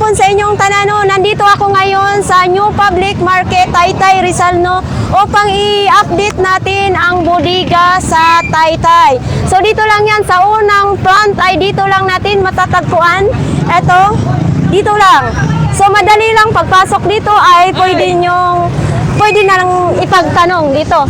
hapon sa inyong tanano. Nandito ako ngayon sa New Public Market Taytay Rizal no upang i-update natin ang bodega sa Taytay. So dito lang yan sa unang front ay dito lang natin matatagpuan. Eto, dito lang. So madali lang pagpasok dito ay pwede nyong pwede na lang ipagtanong dito.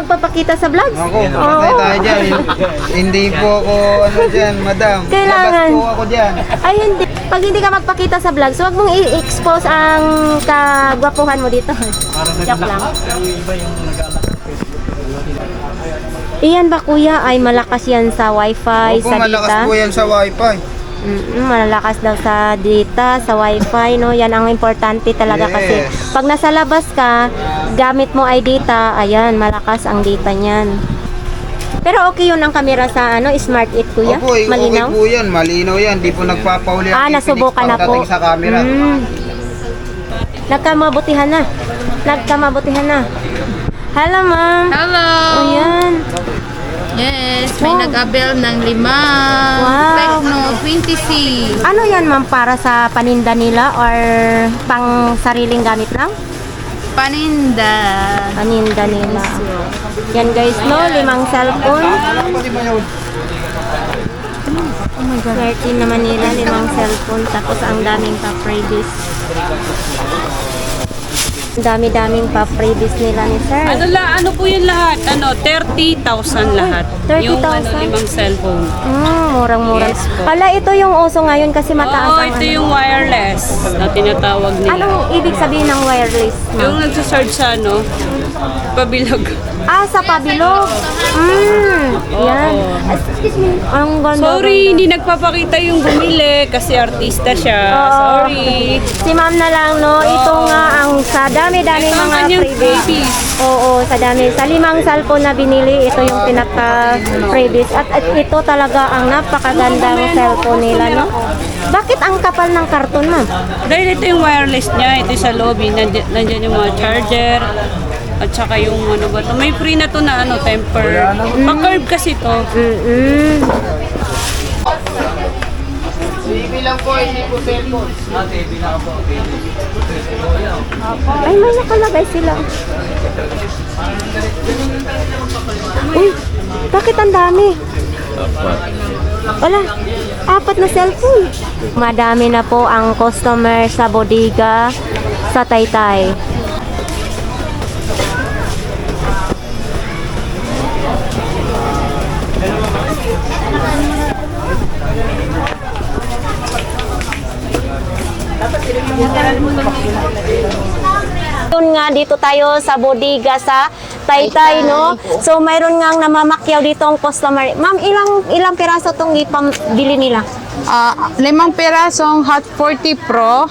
Magpapakita sa vlogs? Ako, Oo. patay tayo dyan. Hindi po ako, ano dyan, madam. Kailangan. Labas po ako dyan. Ay, hindi. Pag hindi ka magpakita sa vlog, so wag mong i-expose ang kagwapuhan mo dito. Joke lang. Iyan ba kuya ay malakas yan sa wifi, Opo, sa malakas data? po yan sa wifi. Mm, malakas daw sa data, sa wifi, no? Yan ang importante talaga Yes. kasi pag nasa labas ka, gamit mo ay data, ayan, malakas ang data niyan. Pero okay yun ang kamera sa ano, Smart 8 kuya? Opo, eh, okay Malinaw? po yan. Malinaw yan. Di po nagpapauli ang Ah, nasubukan na po. sa camera. Mm. Nagkamabutihan na. Nagkamabutihan na. Hello, ma'am. Hello! Ayan. Yes, may Wow. nag-abel ng limang Wow. Tecno 20C. Ano yan, ma'am, para sa paninda nila or pang sariling gamit lang? Paninda. Paninda nila. Yan guys, no? Limang cellphone. Oh my God. 13 naman nila, limang cellphone. Tapos ang daming pa-freebies. Ang dami-daming pa-freebies nila ni sir. Ano la, ano po yun lahat? Ano, 30,000 lahat. 30,000? Yung ano, limang cellphone. Mm, murang-murang. Yes po. Pala, ito yung uso ngayon kasi mataas Oo, ang ito ano. yung wireless na tinatawag nila. Anong ibig sabihin ng wireless? ma'am? Yung nagsasearch sa ano, pabilog. Ah, sa pabilog. Mm, yan. Excuse me. Ang ganda. Sorry, hindi nagpapakita yung bumili kasi artista siya. Oo. Sorry. Si ma'am na lang, no? Ito nga ang sa dami-dami Ito ang mga kanyang freebies. freebies. Oo, sa dami. Sa limang cellphone na binili, ito yung pinaka-freebies. At, at ito talaga ang napakagandang cellphone nila, no? Bakit ang kapal ng karton, ma'am? Dahil ito yung wireless niya, ito sa lobby, nandiyan, nandiyan yung mga charger, at saka yung ano ba to, may free na to na ano, temper. Pa-curve kasi to. Mm-mm. Ay, may nakalagay sila. Uy, bakit ang dami? Wala, apat na cellphone. Madami na po ang customer sa bodega sa Taytay. Yun nga, dito tayo sa bodega sa Taytay, no? So, mayroon nga namamakyaw dito ang customer. Ma'am, ilang ilang piraso tong ipambili nila? Ah, limang pirasong Hot 40 Pro,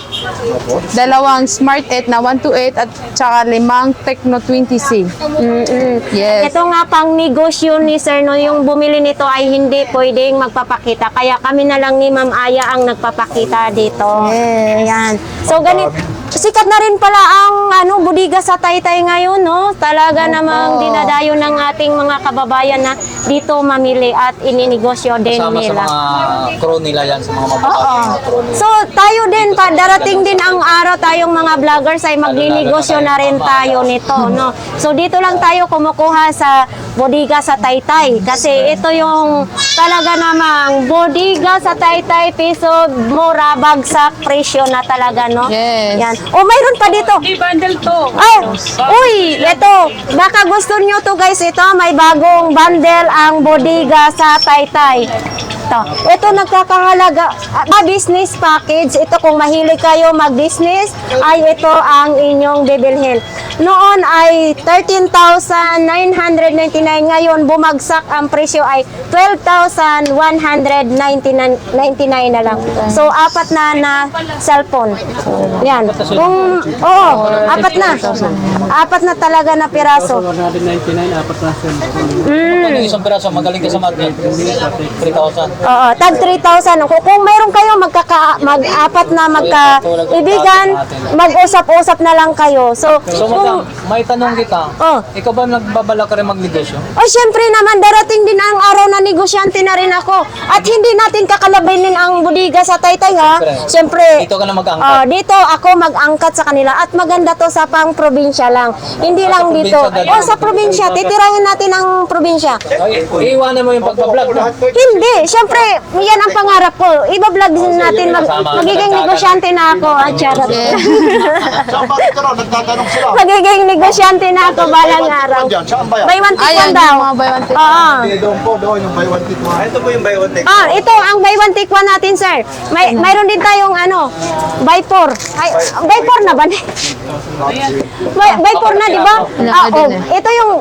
dalawang Smart 8 na 128 at saka limang Tecno 20C. Mm-mm. Yes. Ito nga pang negosyo ni Sir, no? Yung bumili nito ay hindi pwedeng magpapakita. Kaya kami na lang ni Ma'am Aya ang nagpapakita dito. Yes. Ayan. So, ganit, sikat na rin pala ang ano budiga sa Taytay ngayon, no? Talaga namang dinadayo ng ating mga kababayan na dito mamili at ininegosyo din Kasama sa nila. mga crew nila yan, sa mga nila. So, tayo din, pa, darating din ang araw tayong mga vloggers ay magninegosyo na rin tayo nito, no? So, dito lang tayo kumukuha sa bodega sa Taytay. Kasi ito yung talaga namang bodega sa Taytay, piso, mura, bagsak, presyo na talaga, no? Yes. Yan. O, mayroon pa dito. I-bundle to. Ay, uy, ito. Baka gusto nyo to guys. Ito, may bagong bundle ang bodega sa Taytay. Ito, ito nagkakahalaga. Ah, business package. Ito kung mahilig kayo mag-business, ay ito ang inyong bibilhin. Noon ay 13,999. Ngayon, bumagsak ang presyo ay 12,199 na lang. So, apat na na cellphone. Yan. Kung, oo, apat na. Apat na talaga na piraso. 199, apat na. Ano yung isang piraso, magaling ka sa market, 3,000. Oo, tag 3,000. Kung, kung mayroon kayo magkaka, mag-apat na magka-ibigan, mag-usap-usap na lang kayo. So, So kung, madam, may tanong kita. Oh. Ikaw ba nagbabala ka rin magnegosyo? O syempre naman, darating din ang araw na negosyante na rin ako. At hindi natin kakalabanin ang budiga sa taytay ha. Syempre, Dito ka na mag-angkat. ah, dito ako mag-angkat sa kanila. At maganda to sa pang probinsya lang. Hindi Ah, lang sa dito. probinsya, O sa probinsya, titirahin natin ang probinsya. Ay, iiwanan mo yung pagbablog. no? Hindi, syempre, yan ang pangarap ko. Iba-vlog din natin, mag, magiging negosyante na ako. At charot. Saan ba ito? Nagtatanong sila. Magiging negosyante na ako balang araw. Dyan, saan ba yan? Buy one take Ayan, one daw. yung mga buy one take Oo. Doon po, doon yung buy one take one. Ito po yung buy one take Ah, ito ang buy one take one natin, sir. May mayroon din tayong ano, buy four. Ay, buy four na ba? buy, buy four na, di ba? Ah, oh, ito yung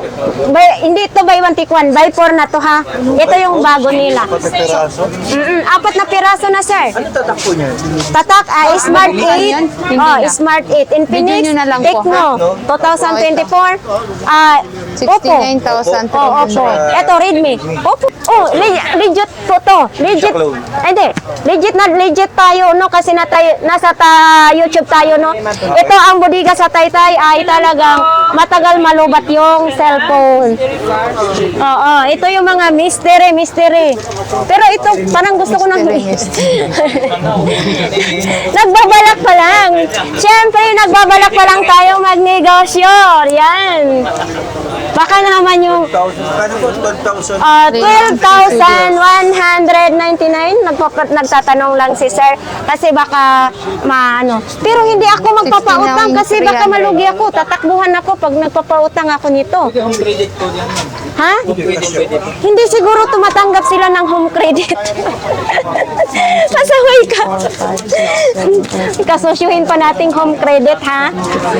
buy, hindi ito buy one take one, buy four na to ha. Ito yung bago nila. Mm apat na piraso na, sir. Ano tatak po niya? Tatak, ah, Smart 8. yan? Hindi Oh, na. Smart 8. Infinix, Video nyo na lang po, Tecno, 2024. Ah, Oppo. 69,000. Oh, Oppo. Ito, Redmi. Oppo. Oh, le- legit po to. Legit. Hindi. Legit na legit tayo, no? Kasi na tayo, nasa ta YouTube tayo, no? Ito, ang bodega sa Taytay ay talagang matagal malubat yung cellphone. Oo, ito yung mga mystery, mystery. Pero ito, parang gusto ko nang... nagbabalak pa lang. Siyempre, nagbabalak pa lang tayo magnegosyo. Yan. Baka naman yung Kano po? 12,000. Ah, 12,199 Nagpapa- nagtatanong lang si sir kasi baka maano. Pero hindi ako magpapautang kasi baka malugi ako. Tatakbuhan ako pag nagpapautang ako nito. Home credit code yan. Ha? Hindi siguro tumatanggap sila ng home credit. Pasaway ka. Kasosyuhin pa nating home credit, ha?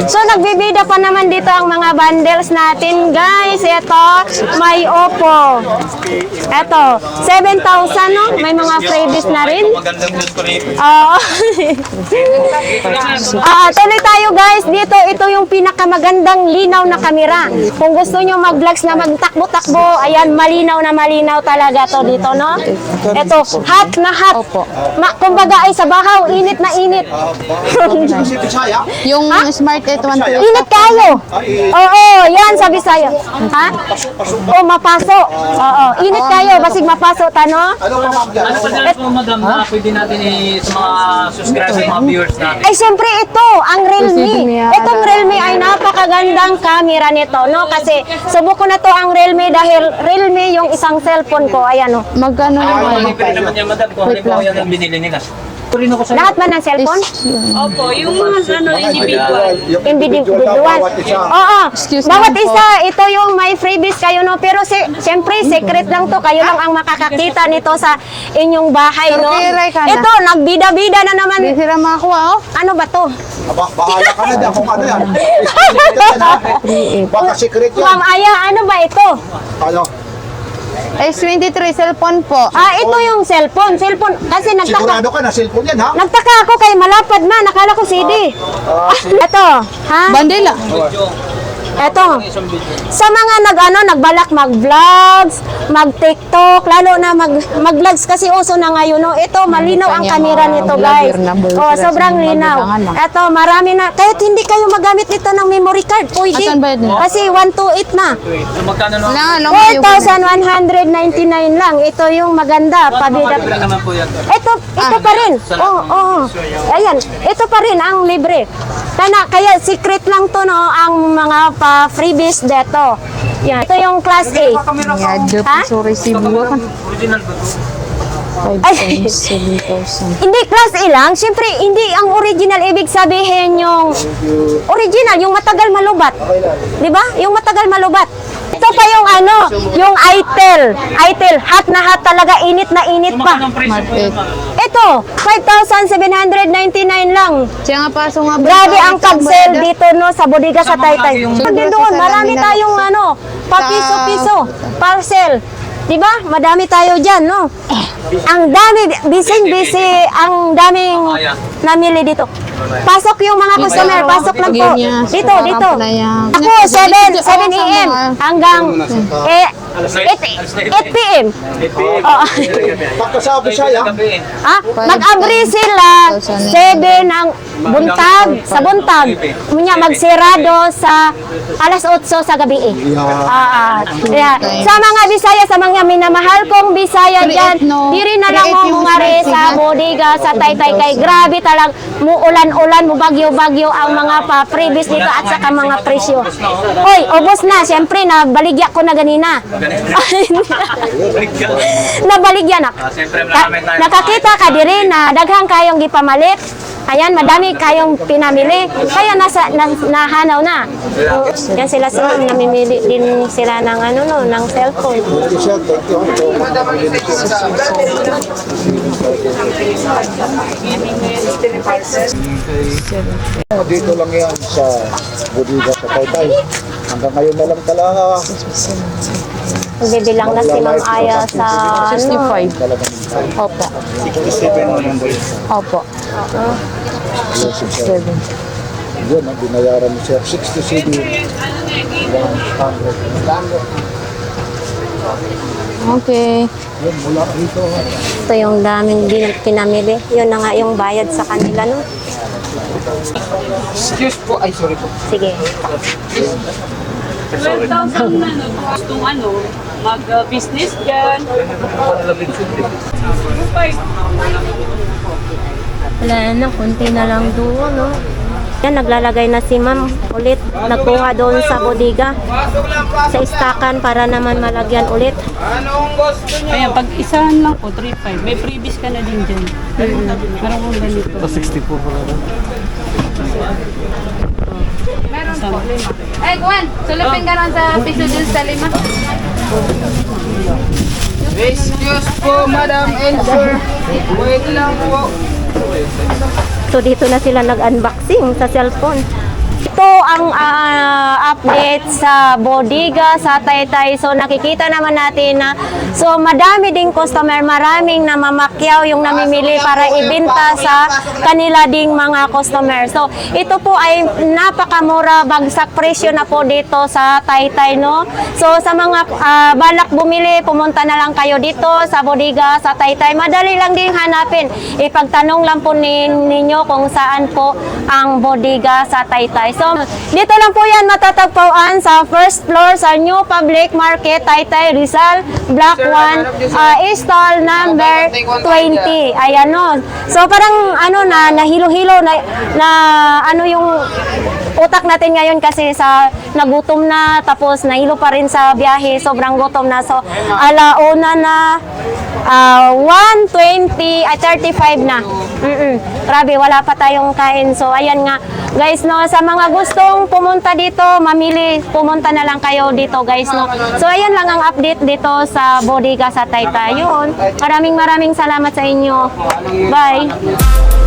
So, nagbibida pa naman dito ang mga bundles natin, guys. Ito, may Oppo. Ito, 7,000, no? May mga freebies na rin. Oo. Ah, tuloy tayo guys. Dito, ito yung pinakamagandang linaw na kamera. Kung gusto nyo mag-vlogs na magtakbo-takbo, ayan, malinaw na malinaw talaga to dito, no? Ito, hot na hot. Opo. Ma, kumbaga ay sa bahaw, init na init. Yung Smart 812. init kayo. Oo, yan sabi sa'yo. Ha? O, mapaso. Oo, init kayo, basig mapaso, tano? Ano pa dyan? Ano po, madam, na pwede natin i- sa mga subscribers, mga viewers natin? Ay, siyempre ito, ang Realme. Itong Realme ay napakagandang camera nito, no? Kasi subok ko na to ang Realme dahil Realme yung isang cellphone ko. Ayan, no? Magkano naman? Pwede naman yan, madam, kung halimbawa yan ang binili nila. Rin ako sa Lahat ba ng cellphone? Opo, yung mga ano, individual. Yung Individual. bawat isa. Oo. Excuse Bawat me po. isa, ito yung may freebies kayo, no? Pero si, siyempre, secret lang to. Kayo lang ang makakakita nito sa inyong bahay, no? Ka na. Ito, nagbida-bida na naman. Hindi sila makakuha, oh. Ano ba to? Aba, bahala ka na dyan kung ano yan. Baka secret yan. Ma'am Aya, ano ba ito? Ano? S23 cellphone po. Ah, ito yung cellphone. Cellphone. Kasi nagtaka. Sigurado ka na cellphone yan ha? Nagtaka ako kay malapad man, nakala ko CD. Ah, Ito, ha? Bandila. Eto, sa mga nag ano, nagbalak mag-vlogs, mag-TikTok, lalo na mag mag-vlogs kasi uso na ngayon no. Ito malinaw ang mga nito, guys. Oh, sobrang linaw. Ito, marami na kahit hindi kayo magamit nito ng memory card, pwede. Kasi 128 na. So magkano no? Wala nga, lumay yung 4,199 lang. Ito yung maganda, pabida. Libre naman po yan. Ito, ito pa rin. Oo, oo. Ayan, ito pa rin ang libre. Kana, kaya secret lang to no, ang mga pa freebies dito. Yan, ito yung class A. Yadyo Ha? po so receive to? Ay. 5,7,000. Hindi class A lang, siyempre hindi ang original ibig sabihin yung original, yung matagal malubat. 'Di ba? Yung matagal malubat. Ito pa yung ano, yung ITEL. ITEL, hot na hot talaga, init na init pa. Ito, 5,799 lang. Siya nga paso nga. Grabe ang pag-sell dito no sa bodega sa Taytay. Hindi doon, marami tayong ano, pa piso-piso, parcel. 'Di ba? Madami tayo diyan, no? Ang dami, busy-busy, ang daming namili dito. Pasok yung mga customer, pasok lang po. Dito, dito. Ako, 7, 7 a.m. hanggang eh, 8, 8 p.m. Oo. Pagkasabi siya. Ah, mag-abri sila. 7 ng buntag, sa buntag. Munya magsirado sa alas 8 sa gabi eh. Ah, ah. Kaya, sa mga Bisaya, sa mga minamahal kong Bisaya dyan, diri na lang mo mungari sa bodega, sa Taytay. Kay grabe talag mu ulan-ulan, mu bagyo-bagyo ang mga pa previous dito at saka mga presyo. Hoy, ubos na, siyempre nabaligya ko na ganina. Nabaligya na. Ah, Ka- nakakita ka diri na daghang kayong gipamalit. Ayan, madami kayong pinamili. Kaya nasa na, nahanaw na. Yan sila sila namimili din sila ng ano no, ng cellphone. Dito lang yan sa bodega sa Taytay. Hanggang ngayon na lang talaga. Bibilang na si Ma'am Aya sa ano. 65. Opo. Opo. 67. Yun, ang binayaran mo siya. 67. 100. Okay. Ito yung daming din pinamili. Yun na nga yung bayad sa kanila no. Excuse po. Ay, sorry po. Sige. 12,000 na no. Gustong ano, mag-business dyan. Wala na, konti na lang doon, no? Yan, naglalagay na si ma'am ulit. Nagkuha doon sa bodega. Sa istakan para naman malagyan ulit. Ayan, pag isahan lang po, 3,500. May freebies ka na din dyan. Meron kong ganito. Ito 60 po pala. Isang- Ay, Gwen, sulapin ka lang sa piso dun sa lima. Excuse po, madam and sir. Wait lang po. So dito na sila nag-unboxing sa cellphone. Ito ang ah, update sa bodega sa Taytay. So nakikita naman natin na so madami ding customer, maraming namamakyaw yung namimili para ibenta sa kanila ding mga customer. So ito po ay napakamura, bagsak presyo na po dito sa Taytay no. So sa mga ah, balak bumili, pumunta na lang kayo dito sa bodega sa Taytay. Madali lang din hanapin. Ipagtanong lang po nin- ninyo kung saan po ang bodega sa Taytay. So, dito lang po yan matatagpuan sa first floor sa New Public Market, Taytay, Rizal, Block 1, uh, stall number 20. Ayan no. So, parang ano na, nahilo-hilo na, na ano yung utak natin ngayon kasi sa nagutom na tapos nahilo pa rin sa biyahe sobrang gutom na so alauna na ah, 120 at 35 na Mm-mm. grabe wala pa tayong kain so ayan nga guys no sa mga gustong pumunta dito mamili pumunta na lang kayo dito guys no. So ayan lang ang update dito sa bodega sa Taytay yun. Maraming maraming salamat sa inyo. Bye